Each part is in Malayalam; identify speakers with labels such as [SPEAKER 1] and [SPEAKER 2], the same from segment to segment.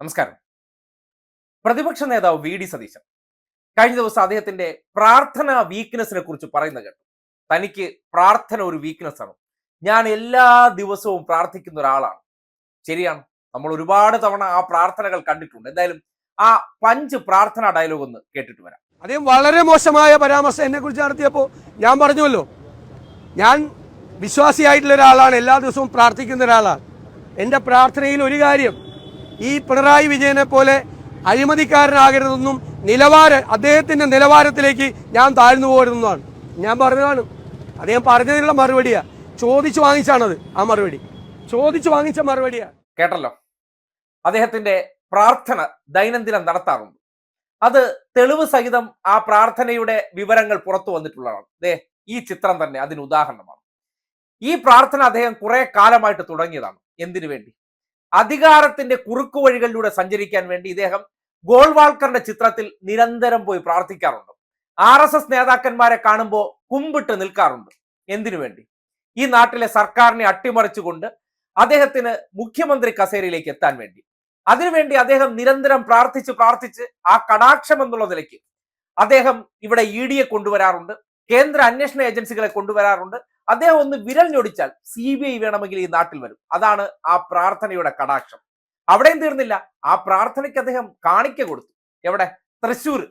[SPEAKER 1] നമസ്കാരം. പ്രതിപക്ഷ നേതാവ് വി ഡി സതീശൻ കഴിഞ്ഞ ദിവസം അദ്ദേഹത്തിന്റെ പ്രാർത്ഥന വീക്ക്നെസ്സിനെ കുറിച്ച് പറയുന്ന കേട്ടു. തനിക്ക് പ്രാർത്ഥന ഒരു വീക്ക്നെസ് ആണ്. ഞാൻ എല്ലാ ദിവസവും പ്രാർത്ഥിക്കുന്ന ഒരാളാണ്. ശരിയാണ്. നമ്മൾ ഒരുപാട് തവണ ആ പ്രാർത്ഥനകൾ കണ്ടിട്ടുണ്ട്. എന്തായാലും ആ പഞ്ച് പ്രാർത്ഥന ഡയലോഗ് ഒന്ന് കേട്ടിട്ട് വരാം.
[SPEAKER 2] അദ്ദേഹം വളരെ മോശമായ പരാമർശം എന്നെ കുറിച്ച് നടത്തിയപ്പോൾ ഞാൻ പറഞ്ഞുവല്ലോ. ഞാൻ വിശ്വാസിയായിട്ടുള്ള ഒരാളാണ്. എല്ലാ ദിവസവും പ്രാർത്ഥിക്കുന്ന ഒരാളാണ്. എന്റെ പ്രാർത്ഥനയിൽ ഒരു കാര്യം ഈ പിണറായി വിജയനെ പോലെ അഴിമതിക്കാരനാകരുതെന്നും നിലവാര അദ്ദേഹത്തിന്റെ നിലവാരത്തിലേക്ക് ഞാൻ താഴ്ന്നു പോകരുതെന്നാണ് ഞാൻ പറഞ്ഞതാണ്. അദ്ദേഹം പറഞ്ഞതിനുള്ള മറുപടിയാണ് ചോദിച്ചു വാങ്ങിച്ചാണത് ആ മറുപടി. ചോദിച്ചു വാങ്ങിച്ച മറുപടിയാണ്
[SPEAKER 1] കേട്ടല്ലോ. അദ്ദേഹത്തിന്റെ പ്രാർത്ഥന ദൈനംദിനം നടത്താറുണ്ട്. അത് തെളിവ് സഹിതം ആ പ്രാർത്ഥനയുടെ വിവരങ്ങൾ പുറത്തു വന്നിട്ടുള്ളതാണ്. ദേ ഈ ചിത്രം തന്നെ അതിന് ഉദാഹരണമാണ്. ഈ പ്രാർത്ഥന അദ്ദേഹം കുറെ കാലമായിട്ട് തുടങ്ങിയതാണ്. എന്തിനു വേണ്ടി? അധികാരത്തിന്റെ കുറുക്കു വഴികളിലൂടെ സഞ്ചരിക്കാൻ വേണ്ടി ഇദ്ദേഹം ഗോൾവാൾക്കറിന്റെ ചിത്രത്തിൽ നിരന്തരം പോയി പ്രാർത്ഥിക്കാറുണ്ട്. ആർ എസ് എസ് നേതാക്കന്മാരെ കാണുമ്പോൾ കുമ്പിട്ട് നിൽക്കാറുണ്ട്. എന്തിനു വേണ്ടി? ഈ നാട്ടിലെ സർക്കാരിനെ അട്ടിമറിച്ചുകൊണ്ട് അദ്ദേഹത്തിന് മുഖ്യമന്ത്രി കസേരയിലേക്ക് എത്താൻ വേണ്ടി. അതിനുവേണ്ടി അദ്ദേഹം നിരന്തരം പ്രാർത്ഥിച്ച് പ്രാർത്ഥിച്ച് ആ കടാക്ഷം എന്നുള്ള നിലയ്ക്ക് അദ്ദേഹം ഇവിടെ ഇ ഡിയെ കൊണ്ടുവരാറുണ്ട്. കേന്ദ്ര അന്വേഷണ ഏജൻസികളെ കൊണ്ടുവരാറുണ്ട്. അദ്ദേഹം ഒന്ന് വിരൽ ഞൊടിച്ചാൽ സി ബി ഐ വേണമെങ്കിൽ ഈ നാട്ടിൽ വരും. അതാണ് ആ പ്രാർത്ഥനയുടെ കടാക്ഷം. അവിടെയും തീർന്നില്ല? ആ പ്രാർത്ഥനയ്ക്ക് അദ്ദേഹം കാണിക്ക കൊടുത്തു. എവിടെ? തൃശ്ശൂർ.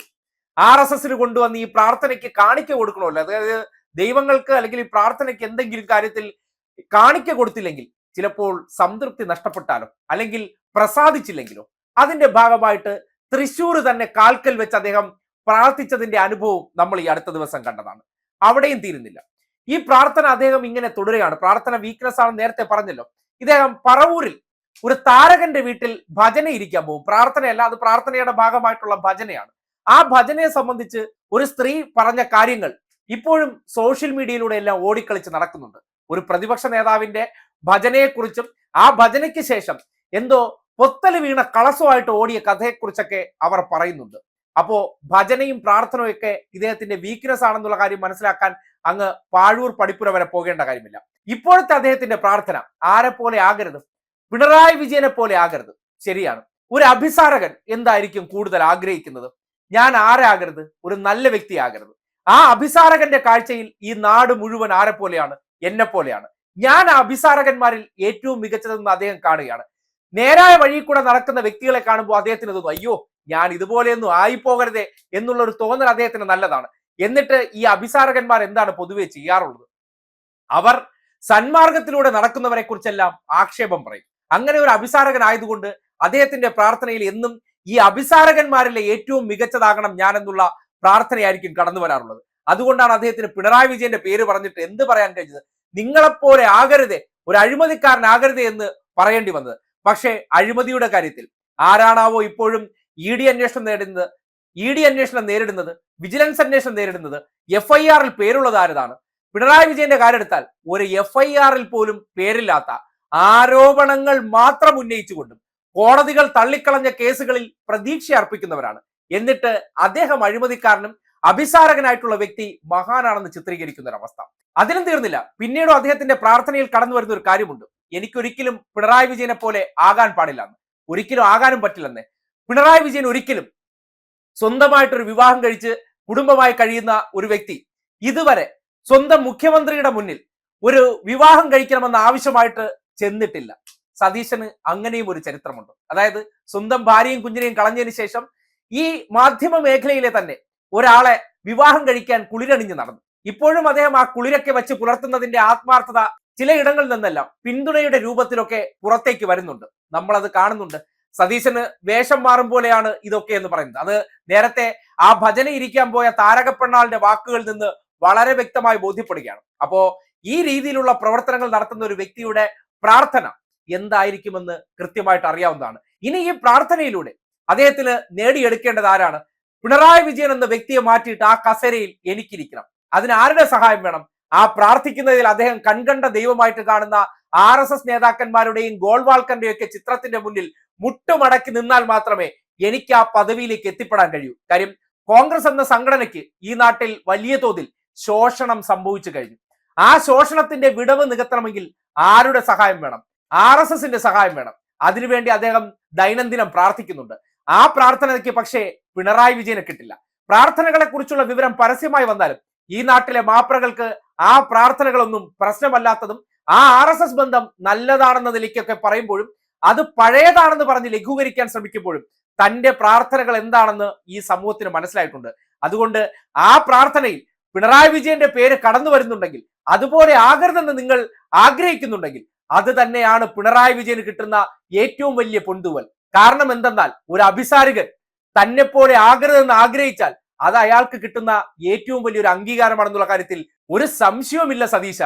[SPEAKER 1] ആർ എസ് എസിന് കൊണ്ടുവന്ന് ഈ പ്രാർത്ഥനയ്ക്ക് കാണിക്ക കൊടുക്കണമല്ലോ. അതായത് ദൈവങ്ങൾക്ക് അല്ലെങ്കിൽ ഈ പ്രാർത്ഥനയ്ക്ക് എന്തെങ്കിലും കാര്യത്തിൽ കാണിക്ക കൊടുത്തില്ലെങ്കിൽ ചിലപ്പോൾ സംതൃപ്തി നഷ്ടപ്പെട്ടാലോ? അല്ലെങ്കിൽ പ്രസാദിച്ചില്ലെങ്കിലോ? അതിന്റെ ഭാഗമായിട്ട് തൃശ്ശൂർ തന്നെ കാൽക്കൽ വെച്ച് അദ്ദേഹം പ്രാർത്ഥിച്ചതിന്റെ അനുഭവം നമ്മൾ ഈ അടുത്ത ദിവസം കണ്ടതാണ്. അവിടെയും തീരുന്നില്ല. ഈ പ്രാർത്ഥന അദ്ദേഹം ഇങ്ങനെ തുടരുകയാണ്. പ്രാർത്ഥന വീക്ക്നെസ് ആണ് നേരത്തെ പറഞ്ഞല്ലോ. ഇദ്ദേഹം പറവൂരിൽ ഒരു താരകന്റെ വീട്ടിൽ ഭജന ഇരിക്കാൻ പോകും. പ്രാർത്ഥനയല്ല അത് പ്രാർത്ഥനയുടെ ഭാഗമായിട്ടുള്ള ഭജനയാണ്. ആ ഭജനയെ സംബന്ധിച്ച് ഒരു സ്ത്രീ പറഞ്ഞ കാര്യങ്ങൾ ഇപ്പോഴും സോഷ്യൽ മീഡിയയിലൂടെ എല്ലാം ഓടിക്കളിച്ച് നടക്കുന്നുണ്ട്. ഒരു പ്രതിപക്ഷ നേതാവിന്റെ ഭജനയെക്കുറിച്ചും ആ ഭജനയ്ക്ക് ശേഷം എന്തോ പൊത്തൽ വീണ കളസമായിട്ട് ഓടിയ കഥയെക്കുറിച്ചൊക്കെ അവർ പറയുന്നുണ്ട്. അപ്പോ ഭജനയും പ്രാർത്ഥനയും ഒക്കെ ഇദ്ദേഹത്തിന്റെ വീക്ക്നെസ് ആണെന്നുള്ള കാര്യം മനസ്സിലാക്കാൻ അങ്ങ് പാഴൂർ പടിപ്പുര വരെ പോകേണ്ട കാര്യമില്ല. ഇപ്പോഴത്തെ അദ്ദേഹത്തിന്റെ പ്രാർത്ഥന ആരെ പോലെ ആകരുത്? പിണറായി വിജയനെ പോലെ ആകരുത്. ശരിയാണ്. ഒരു അഭിസാരകൻ എന്തായിരിക്കും കൂടുതൽ ആഗ്രഹിക്കുന്നത്? ഞാൻ ആരെ ആരാകരുത് ഒരു നല്ല വ്യക്തി ആകരുത്. ആ അഭിസാരകന്റെ കാഴ്ചയിൽ ഈ നാട് മുഴുവൻ ആരെ പോലെയാണ് എന്നെ പോലെയാണ്. ഞാൻ ആ അഭിസാരകന്മാരിൽ ഏറ്റവും മികച്ചതെന്ന് അദ്ദേഹം കാണുകയാണ്. നേരായ വഴിയിൽ കൂടെ നടക്കുന്ന വ്യക്തികളെ കാണുമ്പോൾ അദ്ദേഹത്തിന് തോന്നും അയ്യോ ഞാൻ ഇതുപോലെയൊന്നും ആയിപ്പോകരുതേ എന്നുള്ള ഒരു തോന്നൽ അദ്ദേഹത്തിന് നല്ലതാണ്. എന്നിട്ട് ഈ അഭിസാരകന്മാർ എന്താണ് പൊതുവെ ചെയ്യാറുള്ളത്? അവർ സന്മാർഗത്തിലൂടെ നടക്കുന്നവരെ കുറിച്ചെല്ലാം ആക്ഷേപം പറയും. അങ്ങനെ ഒരു അഭിസാരകനായതുകൊണ്ട് അദ്ദേഹത്തിന്റെ പ്രാർത്ഥനയിൽ എന്നും ഈ അഭിസാരകന്മാരിലെ ഏറ്റവും മികച്ചതാകണം ഞാൻ എന്നുള്ള പ്രാർത്ഥനയായിരിക്കും കടന്നു വരാറുള്ളത്. അതുകൊണ്ടാണ് അദ്ദേഹത്തിന് പിണറായി വിജയന്റെ പേര് പറഞ്ഞിട്ട് എന്ത് പറയാൻ കഴിഞ്ഞത്? നിങ്ങളെപ്പോലെ ആകരുതേ ഒരു അഴിമതിക്കാരനാകരുതേ എന്ന് പറയേണ്ടി വന്നത്. പക്ഷേ അഴിമതിയുടെ കാര്യത്തിൽ ആരാണാവോ ഇപ്പോഴും ഇ ഡി അന്വേഷണം നേടുന്നത് ഇ ഡി അന്വേഷണം നേരിടുന്നത് വിജിലൻസ് അന്വേഷണം നേരിടുന്നത് എഫ് ഐ ആറിൽ പേരുള്ളത് ആരതാണ്? പിണറായി വിജയന്റെ കാര്യമെടുത്താൽ ഒരു എഫ് ഐ ആറിൽ പോലും പേരില്ലാത്ത ആരോപണങ്ങൾ മാത്രം ഉന്നയിച്ചുകൊണ്ടും കോടതികൾ തള്ളിക്കളഞ്ഞ കേസുകളിൽ പ്രതീക്ഷ അർപ്പിക്കുന്നവരാണ്. എന്നിട്ട് അദ്ദേഹം അഴിമതിക്കാരനും അഭിസാരകനായിട്ടുള്ള വ്യക്തി മഹാനാണെന്ന് ചിത്രീകരിക്കുന്ന ഒരു അവസ്ഥ അതിനും തീർന്നില്ല. പിന്നീടും അദ്ദേഹത്തിന്റെ പ്രാർത്ഥനയിൽ കടന്നു വരുന്ന ഒരു കാര്യമുണ്ട്. എനിക്കൊരിക്കലും പിണറായി വിജയനെ പോലെ ആകാൻ പാടില്ലെന്ന് ഒരിക്കലും ആകാനും പറ്റില്ലെന്ന്. പിണറായി വിജയൻ ഒരിക്കലും സ്വന്തമായിട്ടൊരു വിവാഹം കഴിച്ച് കുടുംബമായി കഴിയുന്ന ഒരു വ്യക്തി ഇതുവരെ സ്വന്തം മുഖ്യമന്ത്രിയുടെ മുന്നിൽ ഒരു വിവാഹം കഴിക്കണമെന്ന് ആവശ്യമായിട്ട് ചെന്നിട്ടില്ല. സതീശന് അങ്ങനെയും ഒരു ചരിത്രമുണ്ട്. അതായത് സ്വന്തം ഭാര്യയും കുഞ്ഞിനെയും കളഞ്ഞതിന് ശേഷം ഈ മാധ്യമ മേഖലയിലെ തന്നെ ഒരാളെ വിവാഹം കഴിക്കാൻ കുളിരണിഞ്ഞു നടന്നു. ഇപ്പോഴും അദ്ദേഹം ആ കുളിരൊക്കെ വെച്ച് പുലർത്തുന്നതിന്റെ ആത്മാർത്ഥത ചിലയിടങ്ങളിൽ നിന്നെല്ലാം പിന്തുണയുടെ രൂപത്തിലൊക്കെ പുറത്തേക്ക് വരുന്നുണ്ട്. നമ്മളത് കാണുന്നുണ്ട്. സതീശന് വേഷം മാറും പോലെയാണ് ഇതൊക്കെ എന്ന് പറയുന്നത്. അത് നേരത്തെ ആ ഭജന ഇരിക്കാൻ പോയ താരകപ്പെണ്ണാളിന്റെ വാക്കുകളിൽ നിന്ന് വളരെ വ്യക്തമായി ബോധ്യപ്പെടുകയാണ്. അപ്പോ ഈ രീതിയിലുള്ള പ്രവർത്തനങ്ങൾ നടത്തുന്ന ഒരു വ്യക്തിയുടെ പ്രാർത്ഥന എന്തായിരിക്കുമെന്ന് കൃത്യമായിട്ട് അറിയാവുന്നതാണ്. ഇനി ഈ പ്രാർത്ഥനയിലൂടെ അദ്ദേഹത്തിന് നേടിയെടുക്കേണ്ടത് ആരാണ്? പിണറായി വിജയൻ എന്ന വ്യക്തിയെ മാറ്റിയിട്ട് ആ കസേരയിൽ എനിക്കിരിക്കണം. അതിന് ആരുടെ സഹായം വേണം? ആ പ്രാർത്ഥിക്കുന്നതിൽ അദ്ദേഹം കൺകണ്ട ദൈവമായിട്ട് കാണുന്ന ആർ എസ് എസ് നേതാക്കന്മാരുടെയും ഗോൾവാൾക്കന്റെയും ഒക്കെ ചിത്രത്തിന്റെ മുന്നിൽ മുട്ടുമടക്കി നിന്നാൽ മാത്രമേ എനിക്ക് ആ പദവിയിലേക്ക് എത്തിപ്പെടാൻ കഴിയൂ. കാര്യം കോൺഗ്രസ് എന്ന സംഘടനയ്ക്ക് ഈ നാട്ടിൽ വലിയ തോതിൽ ശോഷണം സംഭവിച്ചു കഴിഞ്ഞു. ആ ശോഷണത്തിന്റെ വിടവ് നികത്തണമെങ്കിൽ ആരുടെ സഹായം വേണം? ആർ എസ് എസിന്റെ സഹായം വേണം. അതിനുവേണ്ടി അദ്ദേഹം ദൈനംദിനം പ്രാർത്ഥിക്കുന്നുണ്ട്. ആ പ്രാർത്ഥനയ്ക്ക് പക്ഷേ പിണറായി വിജയനെ കിട്ടില്ല. പ്രാർത്ഥനകളെ കുറിച്ചുള്ള വിവരം പരസ്യമായി വന്നാലും ഈ നാട്ടിലെ മാപ്രകൾക്ക് ആ പ്രാർത്ഥനകളൊന്നും പ്രശ്നമല്ലാത്തതും ആ ആർ ബന്ധം നല്ലതാണെന്ന നിലയ്ക്കൊക്കെ പറയുമ്പോഴും അത് പഴയതാണെന്ന് പറഞ്ഞ് ലഘൂകരിക്കാൻ ശ്രമിക്കുമ്പോഴും തന്റെ പ്രാർത്ഥനകൾ എന്താണെന്ന് ഈ സമൂഹത്തിന് മനസ്സിലായിട്ടുണ്ട്. അതുകൊണ്ട് ആ പ്രാർത്ഥനയിൽ പിണറായി വിജയന്റെ പേര് കടന്നു വരുന്നുണ്ടെങ്കിൽ അതുപോലെ ആകരുതെന്ന് നിങ്ങൾ ആഗ്രഹിക്കുന്നുണ്ടെങ്കിൽ അത് തന്നെയാണ് പിണറായി വിജയന് കിട്ടുന്ന ഏറ്റവും വലിയ പൊന്തുവൽ. കാരണം എന്തെന്നാൽ ഒരു അഭിസാരികൻ തന്നെ പോലെ ആകരുതെന്ന് ആഗ്രഹിച്ചാൽ അത് അയാൾക്ക് കിട്ടുന്ന ഏറ്റവും വലിയൊരു അംഗീകാരമാണെന്നുള്ള കാര്യത്തിൽ ഒരു സംശയവുമില്ല സതീശ.